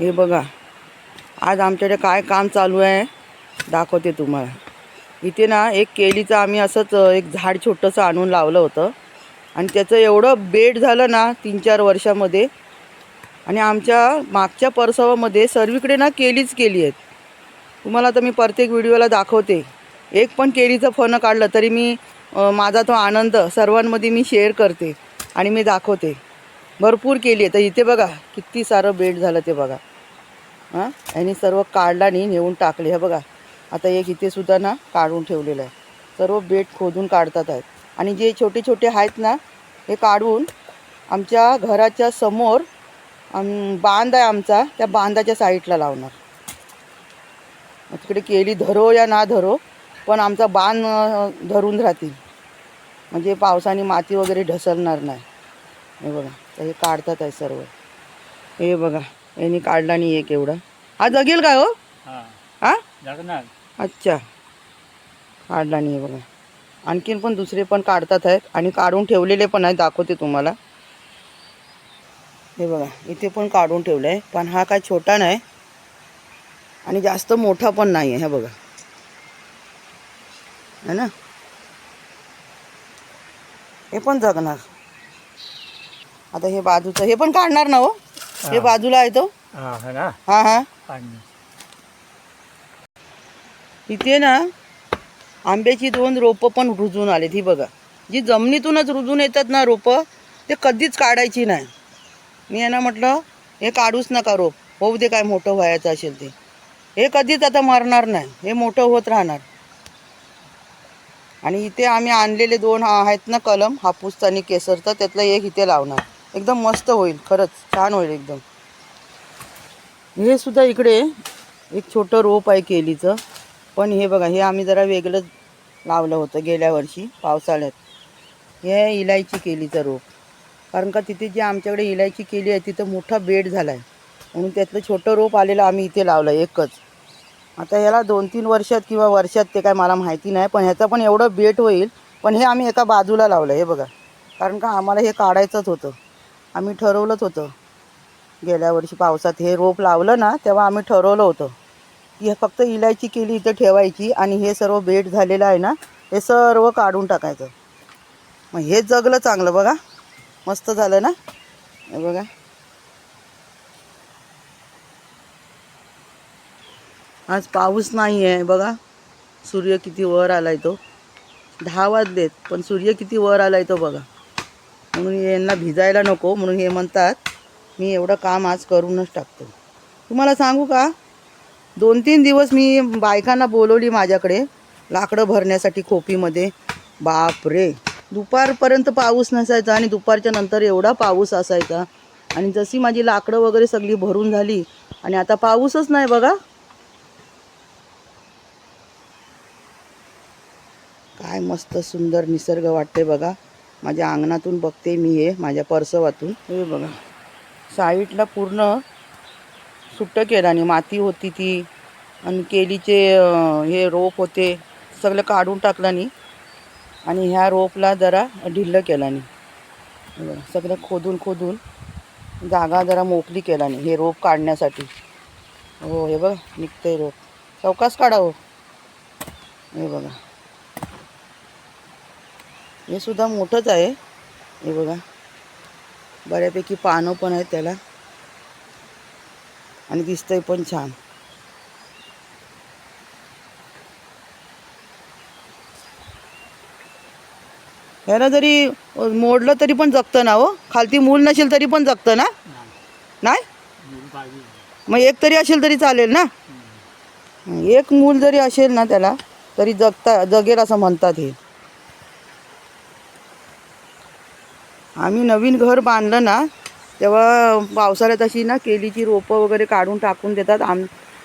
हे बघा. आज आमच्याकडे काय काम चालू आहे? दाखवते तुम्हाला. इथे ना एक केळीचं आम्ही असंच एक झाड छोटंसं आणून लावलं होतं. आणि त्याचं एवढं बेड झालं ना तीन चार वर्षामध्ये. आणि आमच्या मागच्या परसवामध्ये सर्वीकडे ना केलीच केली आहेत. तुम्हाला तर मी प्रत्येक व्हिडिओला दाखवते. एक पण केळीचं फणं काढलं तरी मी माझा तो आनंद सर्वांमध्ये मी शेअर करते आणि मी दाखवते. भरपूर केली आहे. तर इथे बघा किती सारं बेड झालं ते बघा. हां? यांनी सर्व काढला आणि नेऊन टाकले. हे बघा आता एक इथे सुद्धा ना काढून ठेवलेलं आहे. सर्व बेड खोदून काढतात आहेत. आणि जे छोटे छोटे आहेत ना हे काढून आमच्या घराच्या समोर आम- बांध आहे आमचा त्या बांधाच्या साईडला लावणार. तिकडे केली धरो या ना धरो पण आमचा बांध धरून राहतील. म्हणजे पावसाने माती वगैरे ढसलणार नाही. हे बघा. तर हे काढतात आहे सर्व. हे बघा यांनी काढला नाही एक एवढा हा जगेल काय हो? हा. अच्छा. काढला नाही बघा. आणखीन पण दुसरे पण काढतात आहेत आणि काढून ठेवलेले पण आहेत दाखवते तुम्हाला. हे बघा इथे पण काढून ठेवलं आहे पण हा काय छोटा नाही. आणि जास्त मोठा पण नाही आहे हे बघा. है ना? हे पण जगणार. आता हे बाजूचं हे पण काढणार ना हो? हे. बाजूला आहे तो? हा है ना? हां हां. इथे ना आंब्याची दोन रोपं पण रुजून आलेत ही बघा. जी जमिनीतूनच रुजून येतात ना रोपं ते कधीच काढायची नाही. मी यांना म्हटलं हे काढूच नका रोप. होऊ दे काय मोठं व्हायचं असेल ते. हे कधीच आता मरणार नाही. हे मोठं होत राहणार. आणि इथे आम्ही आणलेले दोन हा- आहेत ना कलम हापूसचा आणि केसरचा त्यातलं एक इथे लावणार. एकदम मस्त होईल खरंच छान होईल एकदम. हे सुद्धा इकडे एक छोटं रोप आहे केलीचं. पण हे बघा हे आम्ही जरा वेगळंच लावलं होतं गेल्या वर्षी पावसाळ्यात. हे आहे इलायची केलीचं रोप. कारण का तिथे जे आमच्याकडे इलायची केली आहे तिथं मोठा बेड झाला आहे म्हणून त्यातलं छोटं रोप आलेलं आम्ही इथे लावलं एकच. आता याला दोन तीन वर्षात किंवा वर्षात ते काय मला माहिती नाही पण ह्याचं पण एवढं बेट होईल. पण हे आम्ही एका बाजूला लावलं हे बघा. कारण का आम्हाला हे काढायचंच होतं. आम्ही ठरवलंच होतं. गेल्या वर्षी पावसात हे रोप लावलं ना तेव्हा आम्ही ठरवलं होतं. की हे फक्त इलायची केली इथं ठेवायची आणि हे सर्व बेट झालेलं आहे ना हे सर्व काढून टाकायचं. मग हे जगलं चांगलं बघा. मस्त झालं ना? हे बघा. आज पाऊस नाही आहे बघा. सूर्य किती वर आलाय तो. दहा वाजलेत पण सूर्य किती वर आलाय तो बघा. म्हणून यांना भिजायला नको म्हणून हे म्हणतात. मी एवढं काम आज करूनच टाकतो. तुम्हाला सांगू का? दोन तीन दिवस मी बायकांना बोलवली माझ्याकडे लाकडं भरण्यासाठी खोपीमध्ये बाप रे दुपारपर्यंत पाऊस नसायचा आणि दुपारच्या नंतर एवढा पाऊस असायचा. आणि जशी माझी लाकडं वगैरे सगळी भरून झाली आणि आता पाऊसच नाही बघा. काय मस्त सुंदर निसर्ग वाटते बघा. माझ्या अंगणातून बघते मी हे माझ्या परसवातून. हे बघा. साईडला पूर्ण सुट्टं केलं आणि माती होती ती. आणि केलीचे हे रोप होते. सगळं काढून टाकलं आणि आणि ह्या रोपला जरा ढिल्लं केलं आणि. सगळं खोदून खोदून जागा जरा मोकळी केला आणि हे रोप काढण्यासाठी. हो हे बघा निघतंय रोप. चौकास काढा हो. हे बघा. हे सुद्धा मोठंच आहे. हे बघा. बऱ्यापैकी पानं पण आहेत त्याला. आणि दिसतंय पण छान. ह्याला जरी मोडलं तरी पण जगतं ना हो. खालती मूल नसेल तरी पण जगतं ना? नाही? मग एक तरी असेल तरी चालेल ना? एक मूल जरी असेल ना त्याला तरी जगता जगेल असं म्हणतात हे. आम्ही नवीन घर बांधलं ना तेव्हा पावसाळ्यात अशी ना केलीची रोपं वगैरे काढून टाकून देतात आम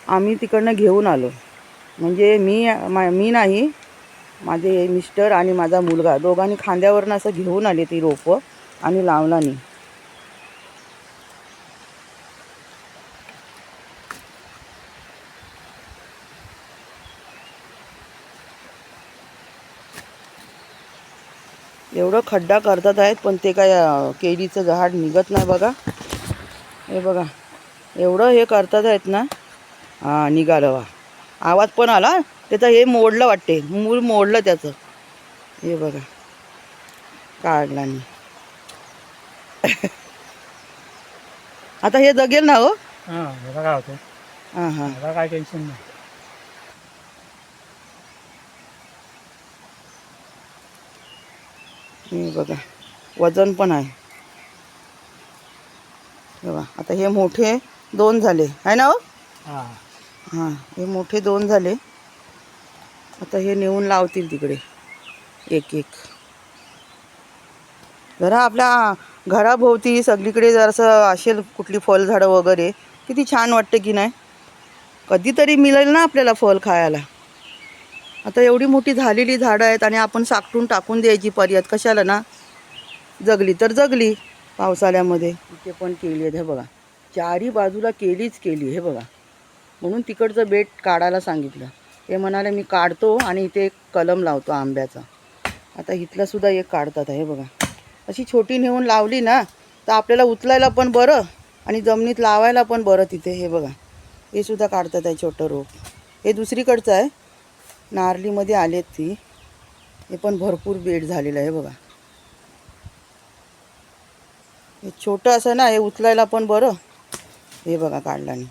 आम्ही तिकडनं घेऊन आलो. म्हणजे मी मा- मी नाही माझे मिस्टर आणि माझा मुलगा दोघांनी खांद्यावरनं असं घेऊन आले ती रोपं आणि लावला नाही. एवढं खड्डा करतात आहेत पण ते काय केळीचं झाड निघत नाही बघा. हे बघा एवढं हे करतात आहेत ना. हां निघालं वा आवाज पण आला त्याचं हे मोडलं वाटते मूळ मोडलं त्याचं. हे बघा काढला नाही आता हे जगेल ना हो? हां हां हां. काय टेन्शन नाही. हे बघा वजन पण आहे. बघा आता हे मोठे दोन झाले आहे ना हो? हां. हां हे मोठे दोन झाले. आता हे नेऊन लावतील तिकडे एक एक. जरा आपल्या घराभोवती सगळीकडे जरासं असेल कुठली फळझाडं वगैरे किती छान वाटते की नाही? कधीतरी मिळेल ना आपल्याला फळ खायला. आता एवढी मोठी झालेली झाडं आहेत आणि आपण साकटून टाकून द्यायची पर्यात कशाला ना? जगली तर जगली पावसाळ्यामध्ये. इथे पण केली आहेत हे बघा. चारी बाजूला केलीच केली हे बघा. म्हणून तिकडचं बेट काढायला सांगितलं. ते म्हणाले मी काढतो आणि इथे एक कलम लावतो आंब्याचा. आता इथलं सुद्धा एक काढतात हे बघा. अशी छोटी नेऊन लावली ना तर आपल्याला उचलायला पण बरं आणि जमिनीत लावायला पण बरं तिथे हे बघा. हे सुद्धा काढतात आहे छोटं रोप. हे दुसरीकडचं आहे. नारलीमध्ये आलेत ती. हे पण भरपूर बेट झालेलं आहे बघा. हे छोटं असं ना हे उचलायला पण बरं. हे बघा काढल्याने.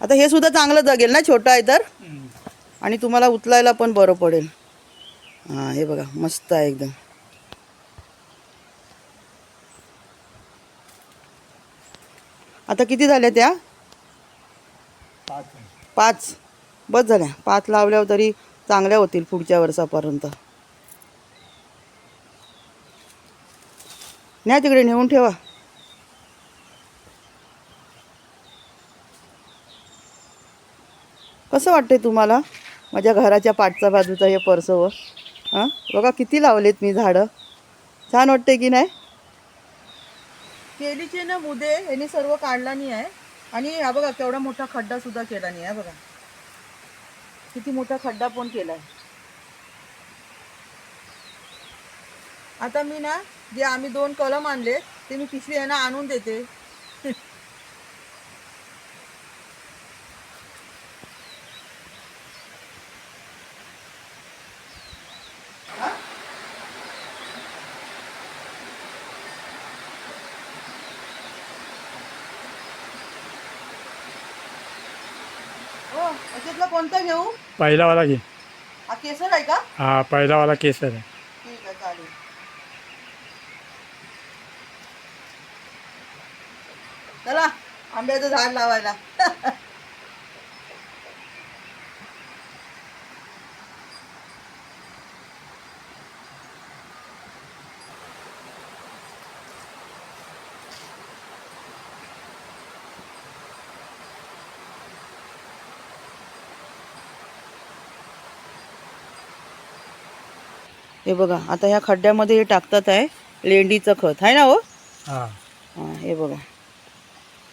आता हे सुद्धा चांगलं जगेल ना छोटं आहे तर? आणि तुम्हाला उचलायला पण बरं पडेल. हां हे बघा मस्त आहे एकदम. आता किती झाल्या त्या? पाच. बस झाल्या. पाच लावल्यावर तरी चांगल्या होतील पुढच्या वर्षापर्यंत. न्या तिकडे नेऊन ठेवा. कसं वाटते तुम्हाला? माझ्या घराच्या पाठच्या बाजूचा हे परसवं हां? बघा किती लावलेत मी झाडं. छान वाटते की नाही? केलीचे ना मुदे यांनी सर्व काढला नाही आहे. आणि हा बघा केवढा मोठा खड्डा सुद्धा केला नाही आहे बघा. किती मोठा खड्डा पण केलाय. आता मी ना जे आम्ही दोन कलम आणले ते मी पिशवी यांना आणून देते. याच्यातला कोणता घेऊ? पहिलावाला घे. हा केसर आहे का? हा पहिलावाला केसर आहे. ठीक आहे चालेल. चला आंब्याचं झाड लावायला. हे बघा आता ह्या खड्ड्यामध्ये हे टाकतात आहे लेंडीचं खत. आहे ना हो? हां. बघा.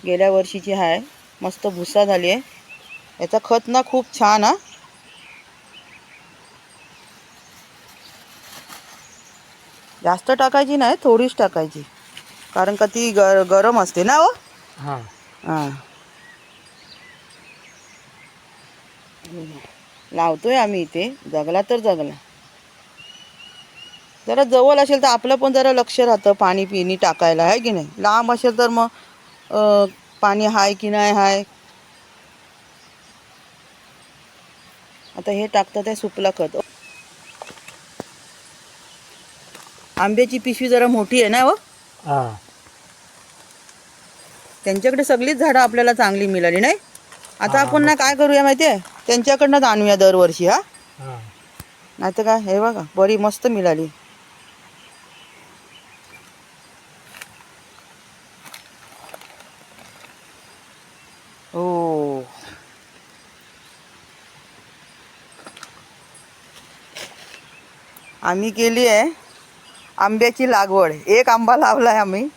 गेल्या वर्षीची आहे मस्त भुसा झाली आहे. याचा खत ना खूप छान हा. जास्त टाकायची नाही थोडीच टाकायची. कारण का ती गर गरम असते ना हो? हां. हां. लावतोय आम्ही इथे. जगला तर जगला. जरा जवळ असेल तर आपलं पण जरा लक्ष राहतं पाणी पिणी टाकायला आहे की नाही? लांब असेल तर मग पाणी हाय की नाही हाय? आता हे टाकतात आहे सुकला खत. आंब्याची पिशवी जरा मोठी आहे ना हो? हां. त्यांच्याकडे सगळीच झाडं आपल्याला चांगली मिळाली नाही? आता आपण ना काय करूया माहिती आहे त्यांच्याकडनंच आणूया दरवर्षी हा? हां. नाही तर काय हे बघा बरी मस्त मिळाली. आम्ही केली आहे. आंब्याची लागवड. एक आंबा लावला आहे आम्ही.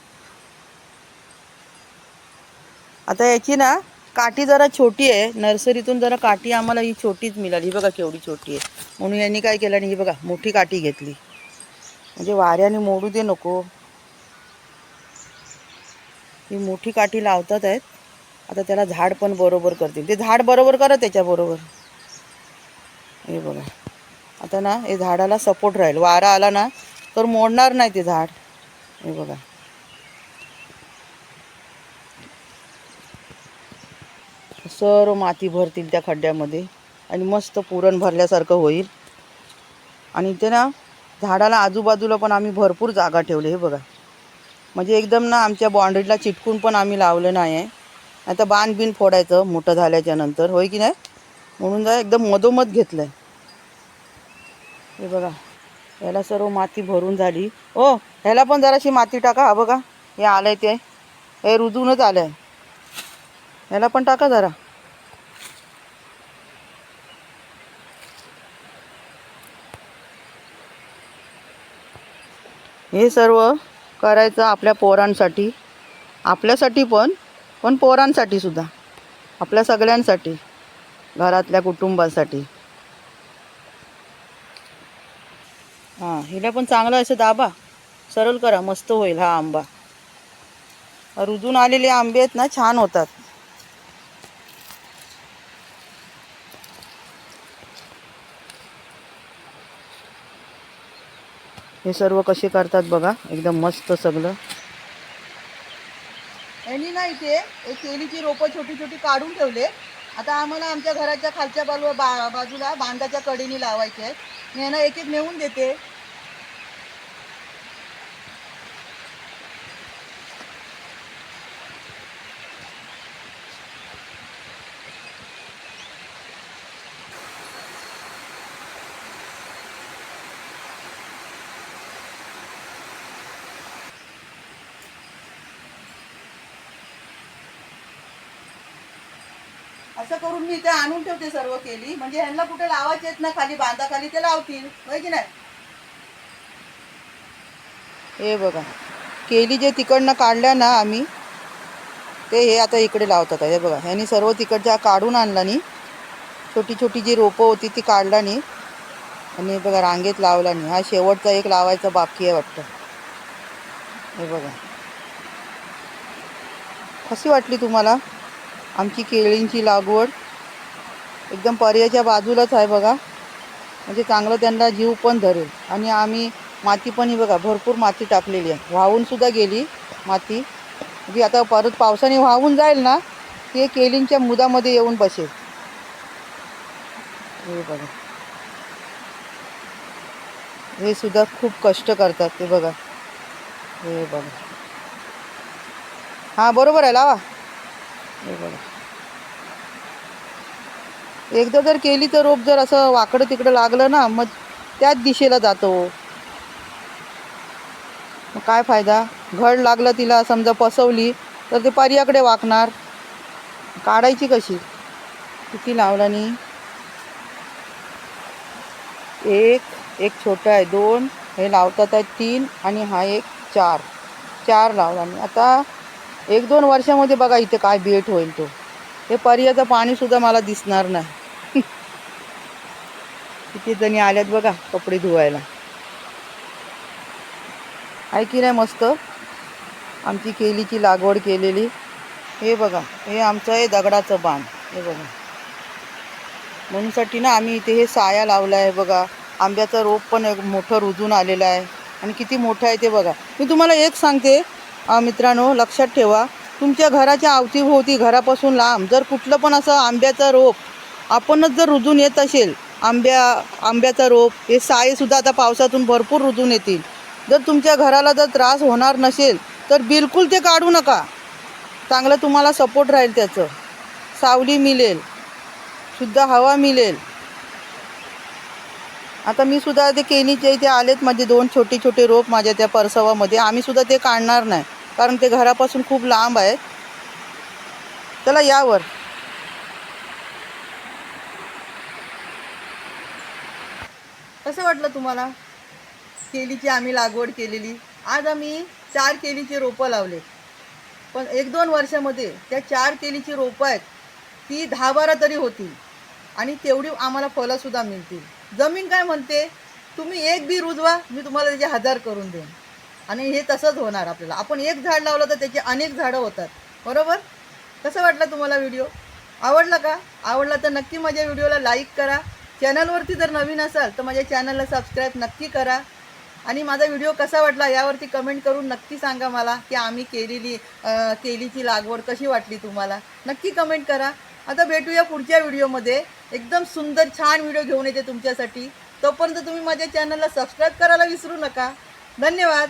आता याची ना काठी जरा छोटी आहे. नर्सरीतून जरा काठी आम्हाला ही छोटीच मिळाली. ही बघा केवढी छोटी आहे. म्हणून यांनी काय केलं आणि ही बघा मोठी काठी घेतली. म्हणजे वाऱ्याने मोडू दे नको. ही मोठी काठी लावतात आहेत. आता त्याला झाड पण बरोबर करतील. ते झाड बरोबर करा त्याच्याबरोबर हे बघा. आता ना हे झाडाला सपोर्ट राहील. वारा आला ना तर मोडणार नाही ते झाड. हे बघा. सर्व माती भरतील त्या खड्ड्यामध्ये आणि मस्त पुरण भरल्यासारखं होईल. आणि ते ना झाडाला आजूबाजूला पण आम्ही भरपूर जागा ठेवली हे बघा. म्हणजे एकदम ना आमच्या बाँड्रीला चिटकून पण आम्ही लावलं नाही आहे. आता बाण बिन फोडायचं मोठं झाल्याच्यानंतर. होय की नाही? म्हणून एकदम मधोमध घेतलं आहे हे बघा याला सर्व माती भरून झाली. ओ ह्याला पण जराशी माती टाका हा बघा हे आलं आहे ते. हे रुजूनच आलं आहे ह्याला पण टाका जरा. हे सर्व करायचं आपल्या पोरांसाठी. आपल्यासाठी पण पण पोरांसाठी सुद्धा. आपल्या सगळ्यांसाठी. घरातल्या कुटुंबासाठी. हां हिला पण चांगलं असं दाबा. सरळ करा मस्त होईल हा आंबा. रुजून आलेले आंबे आहेत ना छान होतात. हे सर्व कसे करतात बघा एकदम मस्त सगळं. यांनी ना इथे एक केळीची रोपं छोटी छोटी काढून ठेवले. आता आम्हाला आमच्या घराच्या खालच्या बाजू बा बाजूला बांधाच्या कडेने लावायचे आहेत. मी यांना एक एक नेऊन देते. असं करून मी इथे आणून ठेवते सर्व केली. म्हणजे ह्यांना कुठे लावायचे आहेत ना खाली बांधा खाली ते लावतील. होय की नाही? हे बघा. केली जे तिकडनं काढल्या ना आम्ही ते हे आता इकडे लावतात. हे बघा ह्यांनी सर्व तिकडच्या काढून आणला नी. छोटी छोटी जी रोपं होती ती काढला नी. आणि बघा रांगेत लावला नी. हा शेवटचा एक लावायचा बाकी आहे वाटतं. हे बघा. कशी वाटली तुम्हाला? आमची केळींची लागवड एकदम पर्याच्या बाजूलाच आहे बघा. म्हणजे चांगलं त्यांना जीव पण धरेल. आणि आम्ही माती पण ही बघा भरपूर माती टाकलेली आहे. वाहून सुद्धा गेली माती. म्हणजे आता परत पावसाने वाहून जाईल ना ते केळींच्या मुदामध्ये येऊन बसेल. हे बघा. हे सुद्धा खूप कष्ट करतात ते बघा. हे बघा. हां बरोबर आहे लावा. हे बघा. एकदा जर केली तर रोप जर असं वाकडं तिकडं लागलं ना मग त्याच दिशेला जातो. काय फायदा? घड लागलं तिला समजा पसवली तर ते पर्याकडे वाकणार. काढायची कशी? किती लावला एक एक छोटा आहे दोन. हे लावतात आहे तीन आणि हा एक चार. चार लावला आता एक दोन वर्षामध्ये बघा इथे काय बेट होईल तो. हे पर्याचं पाणीसुद्धा मला दिसणार नाही. किती जणी आल्यात बघा कपडे धुवायला. आहे की नाही मस्त? आमची केलीची लागवड केलेली. हे बघा हे आमचं हे दगडाचं बांध. हे बघा. म्हणूनसाठी ना आम्ही इथे हे साया लावला आहे बघा. आंब्याचं रोप पण एक मोठं रुजून आलेलं आहे. आणि किती मोठं आहे ते बघा. मी तुम्हाला एक सांगते मित्रांनो लक्षात ठेवा तुमच्या घराच्या अवतीभोवती घरापासून लांब. जर कुठलं पण असं आंब्याचं रोप आपणच जर रुजून येत असेल आंब्या आंब्याचा रोप हे सायेसुद्धा आता पावसातून भरपूर रुजून येतील. जर तुमच्या घराला जर त्रास होणार नसेल तर बिलकुल ते काढू नका. चांगलं तुम्हाला सपोर्ट राहील त्याचं. सावली मिळेल. शुद्ध हवा मिळेल. आता मी सुद्धा ते केनीचे इथे आलेत माझे दोन छोटे छोटे रोप माझ्या त्या परसवामध्ये. आम्ही सुद्धा ते काढणार नाही कारण ते घरापासून खूप लांब आहे चला यावर. कसं वाटलं तुम्हाला? केलीची आम्ही लागवड केलेली. आज आम्ही चार केलीचे रोपं लावले. पण एक दोन वर्षामध्ये त्या चार केलीची रोपं आहेत ती दहा बारा तरी होतील आणि तेवढी आम्हाला फळंसुद्धा मिळतील. जमीन काय म्हणते तुम्ही एक बी रुजवा मी तुम्हाला त्याचे हजार करून देईन. आणि हे तसंच होणार आपल्याला. आपण एक झाड लावलं तर त्याचे अनेक झाडं होतात. बरोबर? कसं वाटलं तुम्हाला व्हिडिओ? आवडला का? आवडला तर नक्की माझ्या व्हिडिओला लाईक करा. चॅनलवरती जर नवीन असाल तर माझ्या चॅनलला सबस्क्राईब नक्की करा. आणि माझा व्हिडिओ कसा वाटला यावरती कमेंट करून नक्की सांगा मला की आम्ही केलेली केलीची लागवड कशी वाटली तुम्हाला. नक्की कमेंट करा. आता भेटूया पुढच्या व्हिडिओमध्ये. एकदम सुंदर छान व्हिडिओ घेऊन येते तुमच्यासाठी. तोपर्यंत तुम्ही माझ्या चॅनलला सबस्क्राईब करायला विसरू नका. धन्यवाद.